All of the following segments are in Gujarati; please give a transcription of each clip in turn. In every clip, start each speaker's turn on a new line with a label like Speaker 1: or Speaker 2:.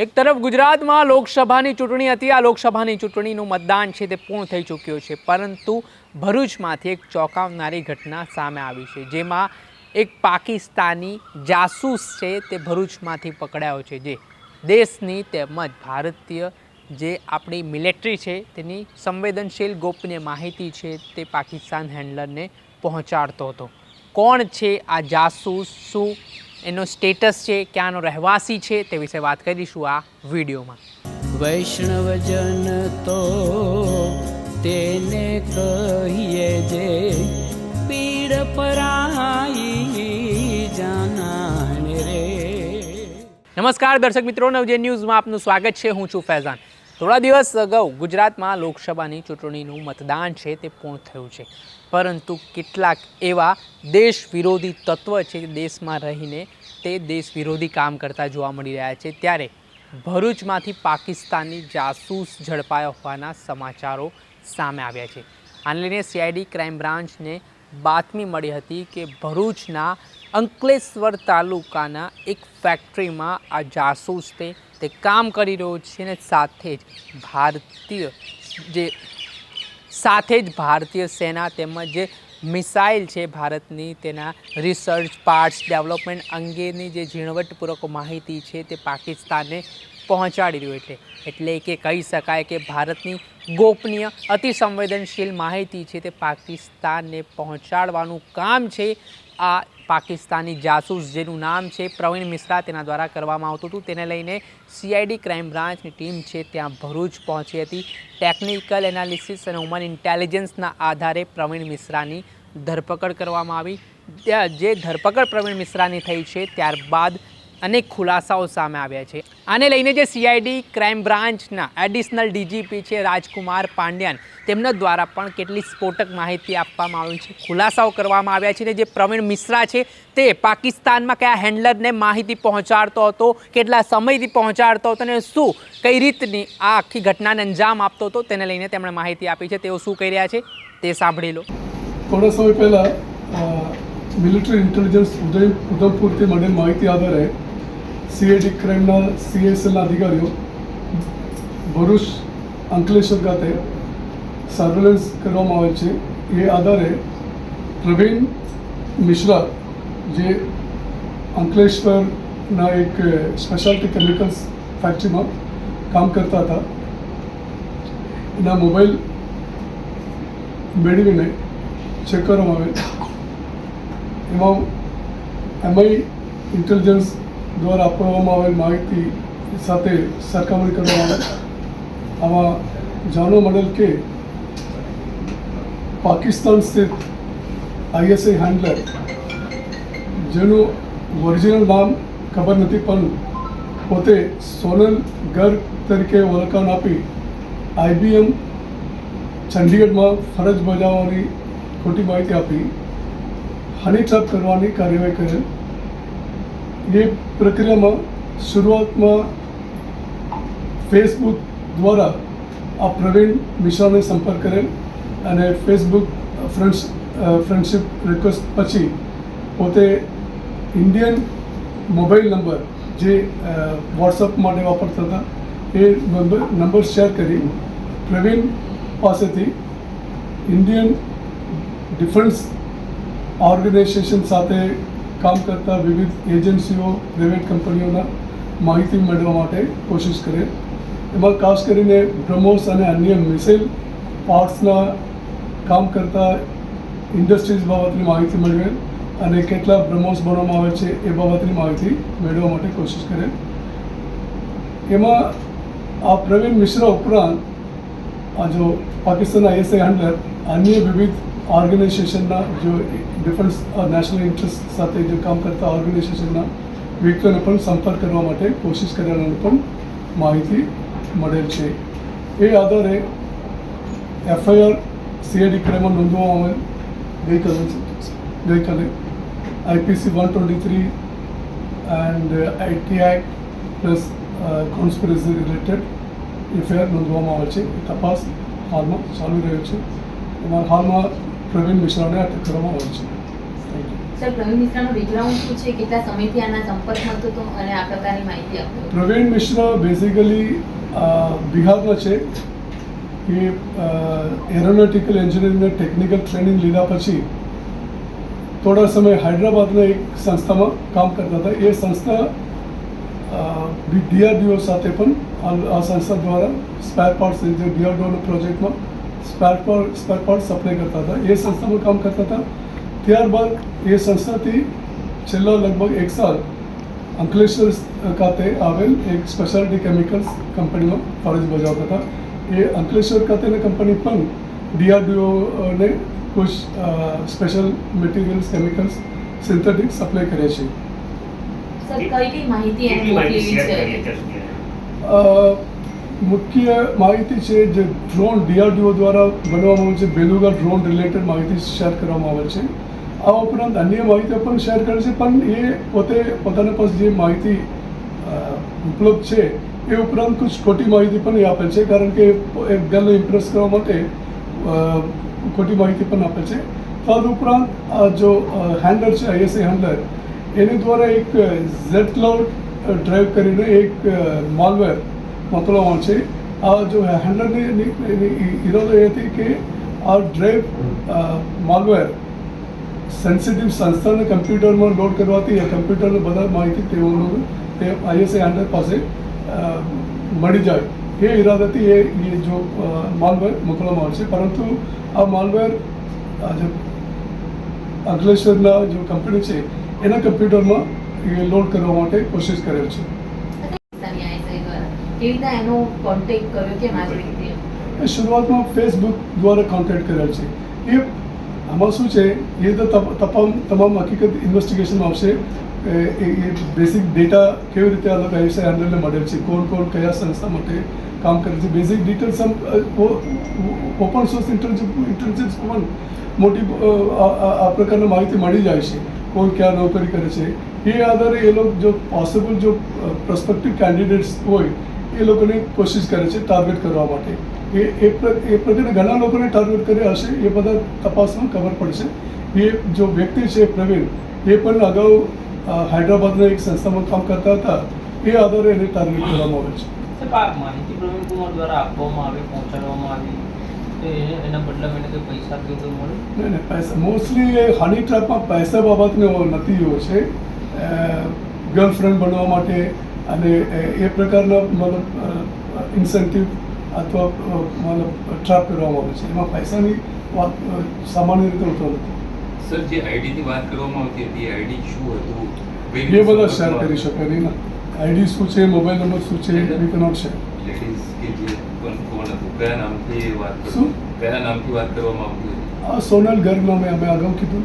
Speaker 1: એક તરફ ગુજરાતમાં લોકસભાની ચૂંટણી હતી. આ લોકસભાની ચૂંટણીનું મતદાન છે તે પૂર્ણ થઈ ચૂક્યું છે. પરંતુ ભરૂચમાંથી એક ચોંકાવનારી ઘટના સામે આવી છે, જેમાં એક પાકિસ્તાની જાસૂસ છે તે ભરૂચમાંથી પકડાયો છે, જે દેશની તેમજ ભારતીય જે આપણી મિલિટરી છે તેની સંવેદનશીલ ગોપનીય માહિતી છે તે પાકિસ્તાન હેન્ડલરને પહોંચાડતો હતો. કોણ છે આ જાસૂસ? શું એનો સ્ટેટસ છે ક્યાંનો રહેવાસી છે તે વિશે વાત કરીશું આ વિડીયોમાં.
Speaker 2: વૈષ્ણવજન તો તેને કહીએ જે પીડ પરાઈ જાનાને રે.
Speaker 1: નમસ્કાર દર્શક મિત્રો નવજે ન્યૂઝમાં આપનું સ્વાગત છે. હું છું ફૈઝાન. થોડા દિવસ અગાઉ ગુજરાતમાં લોકસભાની ચૂંટણીનું મતદાન છે તે પૂર્ણ થયું છે. પરંતુ કેટલાક એવા દેશ વિરોધી તત્વ છે દેશમાં રહીને તે દેશ વિરોધી કામ કરતા જોવા મળી રહ્યા છે. ત્યારે ભરૂચમાંથી પાકિસ્તાની જાસૂસ ઝડપાયા હોવાના સમાચારો સામે આવ્યા છે. આને લઈને સીઆઈડી ક્રાઇમ બ્રાન્ચને બાતમી મળી હતી કે ભરૂચના અંકલેશ્વર તાલુકાના એક ફેક્ટરીમાં આ જાસૂસ તે તે કામ કરી રહ્યો છે અને સાથે જ ભારતીય જે, સાથે જ ભારતીય સેના તેમજ જે મિસાઇલ છે ભારતની તેના રિસર્ચ પાર્ટ્સ ડેવલપમેન્ટ અંગેની જે ઝીણવટપૂર્વક માહિતી છે તે પાકિસ્તાનને પહોંચાડી રહ્યું એટલે એટલે કે કહી શકાય કે ભારતની ગોપનીય અતિ સંવેદનશીલ માહિતી છે તે પાકિસ્તાનને પહોંચાડવાનું કામ છે. આ પાકિસ્તાની જાસૂસ જેનું નામ છે, પ્રવીણ મિશ્રા તેના દ્વારા કરવામાં આવતું હતું. તેને લઈને સીઆઈડી ક્રાઇમ બ્રાન્ચની ટીમ છે ત્યાં ભરૂચ પહોંચી હતી. ટેકનિકલ એનાલિસિસ અને હ્યુમન ઇન્ટેલિજન્સના આધારે પ્રવીણ મિશ્રાની ધરપકડ કરવામાં આવી. જે ધરપકડ પ્રવીણ મિશ્રાની થઈ છે, ત્યારબાદ અનેક ખુલાસાઓ સામે આવ્યા છે. આને લઈને જે સીઆઈડી ક્રાઇમ બ્રાન્ચના એડિશનલ ડીજીપી છે રાજકુમાર પાંડ્યાન, તેમના દ્વારા પણ કેટલી સ્ફોટક માહિતી આપવામાં આવી છે. ખુલાસાઓ કરવામાં આવ્યા છે ને જે પ્રવીણ મિશ્રા છે, તે પાકિસ્તાનમાં કયા હેન્ડલરને માહિતી પહોંચાડતો હતો, કેટલા સમયથી પહોંચાડતો હતો અને શું, કઈ રીતની આ આખી ઘટનાને અંજામ આપતો હતો, તેને લઈને તેમણે માહિતી આપી છે. તેઓ શું કહી રહ્યા છે તે સાંભળી લો.
Speaker 3: થોડા સમય પહેલાં મિલિટરી ઇન્ટેલિજન્સ ઉદય ઉધમપુરથી માહિતી આધારે સીઆઈડી ક્રાઇમના સીએસએલના અધિકારીઓ ભરૂચ અંકલેશ્વર ખાતે સર્વેલન્સ કરવામાં આવે છે. એ આધારે પ્રવીણ મિશ્રા, જે અંકલેશ્વરના એક સ્પેશિયાલિટી કેમિકલ્સ ફેક્ટરીમાં કામ કરતા હતા, એના મોબાઈલ મેળવીને ચેક કરવામાં આવે એમાં એમઆઈ ઇન્ટેલિજન્સ દ્વારા આપવામાં આવેલ માહિતી સાથે સરખામણી કરવામાં આવે. આમાં જાણવા મળેલ કે પાકિસ્તાન સ્થિત આઈએસઆઈ હેન્ડલર જેનું ઓરિજિનલ નામ ખબર નથી, પણ પોતે સોનલ ગર્ગ તરીકે ઓળખાણ આપી આઈબીએમ ચંડીગઢમાં ફરજ બજાવવાની ખોટી માહિતી આપી હની કરવાની કાર્યવાહી કરેલ. એ પ્રક્રિયામાં શરૂઆતમાં ફેસબુક દ્વારા આ પ્રવીણ મિશ્રાને સંપર્ક કરેલ અને ફેસબુક ફ્રેન્ડ્સ ફ્રેન્ડશિપ રિક્વેસ્ટ પછી પોતે ઇન્ડિયન મોબાઈલ નંબર જે વોટ્સઅપ માટે વાપરતા હતા, એ નંબર નંબર શેર કરી પ્રવીણ પાસેથી ઇન્ડિયન ડિફેન્સ ઓર્ગેનાઇઝેશન સાથે કામ કરતા વિવિધ એજન્સીઓ, પ્રાઇવેટ કંપનીઓના માહિતી મેળવવા માટે કોશિશ કરે. એમાં ખાસ કરીને બ્રહ્મોસ અને અન્ય મિસાઇલ પાર્ટ્સના કામ કરતા ઇન્ડસ્ટ્રીઝ બાબતની માહિતી મેળવે અને કેટલા બ્રહ્મોસ બનાવવામાં આવે છે એ બાબતની માહિતી મેળવવા માટે કોશિશ કરે. એમાં આ પ્રવીણ મિશ્રા ઉપરાંત આ જો પાકિસ્તાનના એસઆઈ હેન્ડલર અન્ય વિવિધ ઓર્ગેનાઇઝેશનના જો ડિફરન્સ નેશનલ ઇન્ટરેસ્ટ સાથે જે કામ કરતા ઓર્ગેનાઇઝેશનના વ્યક્તિઓને પણ સંપર્ક કરવા માટે કોશિશ કરવાની પણ માહિતી મળેલ છે. એ આધારે એફઆઈઆર, સીઆઈડી ક્રાઇમમાં નોંધવામાં આવેલ. ગઈકાલે ગઈકાલે IPC one twenty three and IT act plus conspiracy related FIR નોંધવામાં આવે છે. તપાસ હાલમાં ચાલુ રહ્યો છે. એમાં હાલમાં પ્રવીણ મિશ્રાને અટક કરવામાં આવે છે.
Speaker 4: સર પ્રવીણ મિશ્રાનો બેકગ્રાઉન્ડ શું છે? કેટલા સમયથી આના સંપર્કમાં હતો તો અને આ પ્રકારની માહિતી
Speaker 3: પ્રવીણ મિશ્રા બેઝિકલી બિહારના છે. એ એરોનોટિકલ એન્જિનિયરિંગના ટેકનિકલ ટ્રેનિંગ લીધા પછી થોડા સમય હૈદરાબાદના એક સંસ્થામાં કામ કરતા હતા. એ સંસ્થા ડીઆરડીઓ સાથે પણ આ- સંસ્થા દ્વારા સ્પેર પાર્ટ્સ ડીઆરડીઓના પ્રોજેક્ટમાં spare part spare part supply કરતા હતા. એ સંસ્થામાં કામ કરતા હતા. ત્યારબાદ એ સંસ્થાથી છેલ્લા લગભગ એક સાલ અંકલેશ્વર ખાતે આવેલ એક સ્પેશિયાલિટી કેમિકલ્સ કંપનીમાં ફરજ બજાવતા હતા. એ અંકલેશ્વર ખાતેની કંપની પણ ડીઆરડીઓને કુછ special materials chemicals synthetic supply કરે છે.
Speaker 4: સર કઈ કઈ માહિતી
Speaker 3: મુખ્ય માહિતી છે જે ડ્રોન ડીઆરડીઓ દ્વારા બનાવવામાં આવે છે, બેલુગા ડ્રોન રિલેટેડ માહિતી શેર કરવામાં આવે છે. આ ઉપરાંત અન્ય માહિતીઓ પણ શેર કરે છે, પણ એ પોતે પોતાના પાસે જે માહિતી ઉપલબ્ધ છે, એ ઉપરાંત કુછ ખોટી માહિતી પણ એ આપે છે, કારણ કે એક ગર્લને ઇમ્પ્રેસ કરવા માટે ખોટી માહિતી પણ આપે છે. તદ ઉપરાંત આ જો હેન્ડલર છે આઈએસઆઈ હેન્ડલર એની દ્વારા એક ઝેડ ક્લાઉડ ડ્રાઈવ કરીને એક માલવેર મોકલવામાં છે આ જો ఈరోజు એની- ఆ ડ્રાઈવ માલવેર સેન્સિટિવ સંસ્થાને કમ્પ્યુટરમાં લોડ કરવાથી એ કમ્પ્યુટરની બધા માહિતી તેઓનું તે આઈએસઆઈ હેન્ડલર પાસે મળી જાય એ ઈરાદાથી એ જો માલવેર મોકલવામાં આવે છે પરંતુ આ માલવેર જે અંકલેશ્વરના જો કંપની છે એના કમ્પ્યુટરમાં એ લોડ કરવા માટે કોશિશ કરેલ છે
Speaker 4: આ
Speaker 3: શરૂઆતમાં ફેસબુક દ્વારા કોન્ટેક્ટ કરેલ છે. એ આમાં શું છે? એ તો તમામ તમામ હકીકત ઇન્વેસ્ટિગેશનમાં આવશે. એ બેઝિક ડેટા કેવી રીતે અલગ આયુષ્ય હેન્ડલને મળેલ છે? કોણ કોણ, કયા સંસ્થા માટે કામ કરે છે? Basic details open source intelligence intelligence પણ મોટી આ આ- આ પ્રકારની માહિતી મળી જાય છે. કોણ ક્યાં નોકરી કરે છે? એ આધારે એ લોકો જો પોસિબલ જો પ્રોસ્પેક્ટિવ કેન્ડિડેટ્સ હોય એ લોકોને કોશિશ કરે છે ટાર્ગેટ કરવા માટે. એ એ પ્ર- ઘણા લોકોને ટાર્ગેટ કર્યા હશે એ બધા તપાસમાં ખબર પડશે. એ જો વ્યક્તિ છે પ્રવીણ એ પણ અગાઉ હૈદરાબાદના એક સંસ્થામાં કામ કરતા હતા. એ આધારે એને ટાર્ગેટ કરવામાં આવે છે.
Speaker 5: માહિતી પ્રવીણ કુમાર દ્વારા આપવામાં આવી પહોંચાડવામાં આવી. એ- એના બદલામાં એને પૈસા કે મળે?
Speaker 3: નહીં પૈસા મોસ્ટલી હની ટ્રેપમાં પૈસા બાબતને નથી હોય છે. ગર્લફ્રેન્ડ બનવા માટે અને એ- પ્રકારના મતલબ ઇન્સેન્ટિવ અથવા મતલબ ટ્રાપ કરવામાં આવે છે. એમાં પૈસાની વાત સામાન્ય રીતે હોતો નથી.
Speaker 6: સર જે આઈડીની વાત કરવામાં આવતી હતી આઈડી શું હતું?
Speaker 3: એ બધા શેર કરી શકે નહીં ને. આઈડી શું છે મોબાઈલ નંબર શું છે વી કેનોટ શેર
Speaker 6: લેડીઝ કે જે કોણ હતું? કયા નામથી એ વાત
Speaker 3: શું?
Speaker 6: કયા નામથી વાત કરવામાં આવતી હતી?
Speaker 3: આ સોનલ ગર્ગ નામે અમે અગાઉ કીધું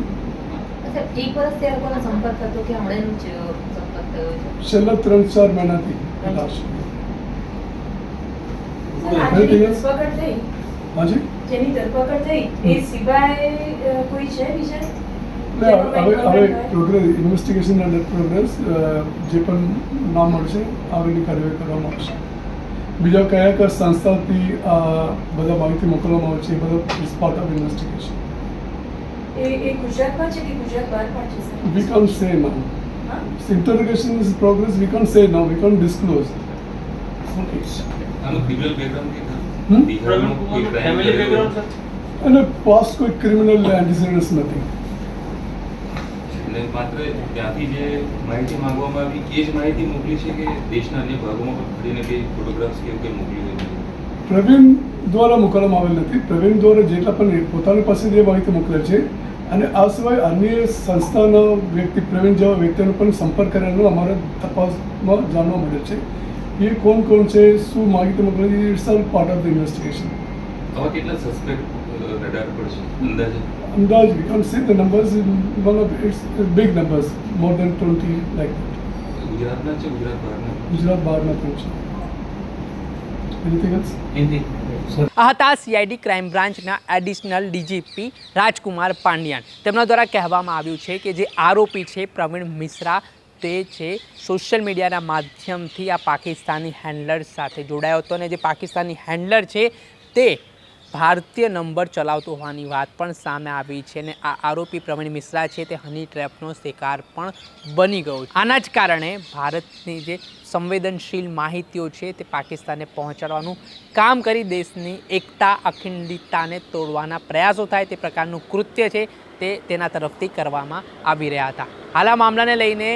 Speaker 4: એક વર્ષ તે લોકોનો સંપર્ક હતો કે હમણાં જ છે
Speaker 3: છેલ્લા ત્રણ ચાર મહિનાથી હાજી?
Speaker 7: જેની ધરપકડ થઈ એ સિવાય કોઈ છે બીજા?
Speaker 3: હવે હવે પ્રોગ્રેસ ઇન્વેસ્ટિગેશન અંડર પ્રોગ્રેસ જે પણ નામ મળશે આગળની કાર્યવાહી કરવામાં આવશે. બીજા કયા કયા સંસ્થાથી આ બધા માહિતી મોકલવામાં આવે છે એ બધા ઇઝ પાર્ટ ઓફ ઇન્વેસ્ટિગેશન
Speaker 7: એ એ ગુજરાતમાં છે કે ગુજરાત બહાર પણ છે
Speaker 3: વી કાન્ટ સે
Speaker 7: હા?
Speaker 3: interrogation is progress. We can't say now. We can't disclose. Okay.
Speaker 6: આનું ક્રિમિનલ બેકગ્રાઉન્ડ કે
Speaker 5: પ્રવીણ
Speaker 6: બિહારમાં કોઈ
Speaker 5: કુમારનું
Speaker 6: crime
Speaker 5: ફેમિલી બેકગ્રાઉન્ડ સર
Speaker 3: અને પાસ્ટ કોઈ ક્રિમિનલ એન્ટિસિડન્ટ્સ નથી
Speaker 6: માત્ર ત્યાંથી જે માહિતી માંગવામાં આવી એ જ માહિતી મોકલી છે કે દેશના અન્ય ભાગોમાં પણ ફરીને કંઈ ફોટોગ્રાફ્સ કે એવું કંઈ મોકલી હોય છે
Speaker 3: પ્રવીણ દ્વારા મોકલવામાં આવેલ નથી પ્રવીણ દ્વારા જેટલા પણ પોતાની પાસે જે માહિતી મોકલે છે અને આ સિવાય અન્ય સંસ્થાના વ્યક્તિ પ્રવીણ જેવા વ્યક્તિનો પણ સંપર્ક કરેલો અમારા તપાસમાં જાણવા મળે છે. એ કોણ કોણ છે શું માહિતી મોકલી it's all part of the investigation
Speaker 6: આવા કેટલા સસ્પેક્ટ રડાર પર છે? અંદાજે?
Speaker 3: અંદાજ we can't say the numbers મતલબ it's big numbers more than twenty like
Speaker 6: ગુજરાતના છે ગુજરાત બહારના?
Speaker 3: ગુજરાત બહારના પણ છે. એનીથિંગ એલ્સ
Speaker 5: હિન્દી
Speaker 1: આ હતા સીઆઈડી ક્રાઇમ બ્રાન્ચના એડિશનલ ડીજીપી રાજકુમાર પાંડ્યાન. તેમના દ્વારા કહેવામાં આવ્યું છે કે જે આરોપી છે પ્રવીણ મિશ્રા, તે છે સોશિયલ મીડિયાના માધ્યમથી આ પાકિસ્તાની હેન્ડલર સાથે જોડાયો હતો અને જે પાકિસ્તાની હેન્ડલર છે તે ભારતીય નંબર ચલાવતો હોવાની વાત પણ સામે આવી છે અને આ આરોપી પ્રવીણ મિશ્રા છે તે હની ટ્રેપનો શિકાર પણ બની ગયો છે. આના જ કારણે ભારતની જે સંવેદનશીલ માહિતીઓ છે તે પાકિસ્તાને પહોંચાડવાનું કામ કરી દેશની એકતા, અખંડિતતાને તોડવાના પ્રયાસો થાય તે પ્રકારનું કૃત્ય છે તે તેના તરફથી કરવામાં આવી રહ્યા હતા. હાલ આ મામલાને લઈને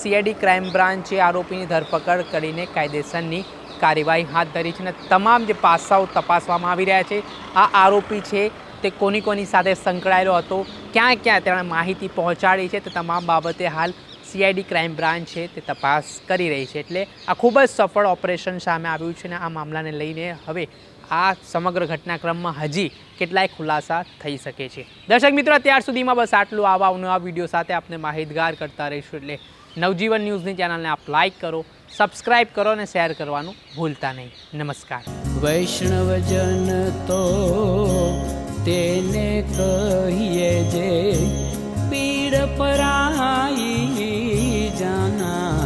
Speaker 1: સીઆઈડી ક્રાઇમ બ્રાન્ચે આરોપીની ધરપકડ કરીને કાયદેસરની કાર્યવાહી હાથ ધરી છે અને તમામ જે પાસાઓ તપાસવામાં આવી રહ્યા છે, આ આરોપી છે તે કોની કોની સાથે સંકળાયેલો હતો, ક્યાં ક્યાં તેણે માહિતી પહોંચાડી છે તે તમામ બાબતે હાલ સીઆઈડી ક્રાઇમ બ્રાન્ચ છે તે તપાસ કરી રહી છે. એટલે આ ખૂબ જ સફળ ઓપરેશન સામે આવ્યું છે અને આ મામલાને લઈને હવે આ સમગ્ર ઘટનાક્રમમાં હજી કેટલાય ખુલાસા થઈ શકે છે. દર્શક મિત્રો, અત્યાર સુધીમાં બસ આટલું. આવા નવા વીડિયો સાથે આપને માહિતગાર કરતા રહીશું. એટલે નવજીવન ન્યૂઝની ચેનલને આપ લાઇક કરો સબસ્ક્રાઈબ કરો અને શેર કરવાનું ભૂલતા નહીં. નમસ્કાર.
Speaker 2: વૈષ્ણવજન તો તેને કહીએ જે પીડ પરાઈ જાના.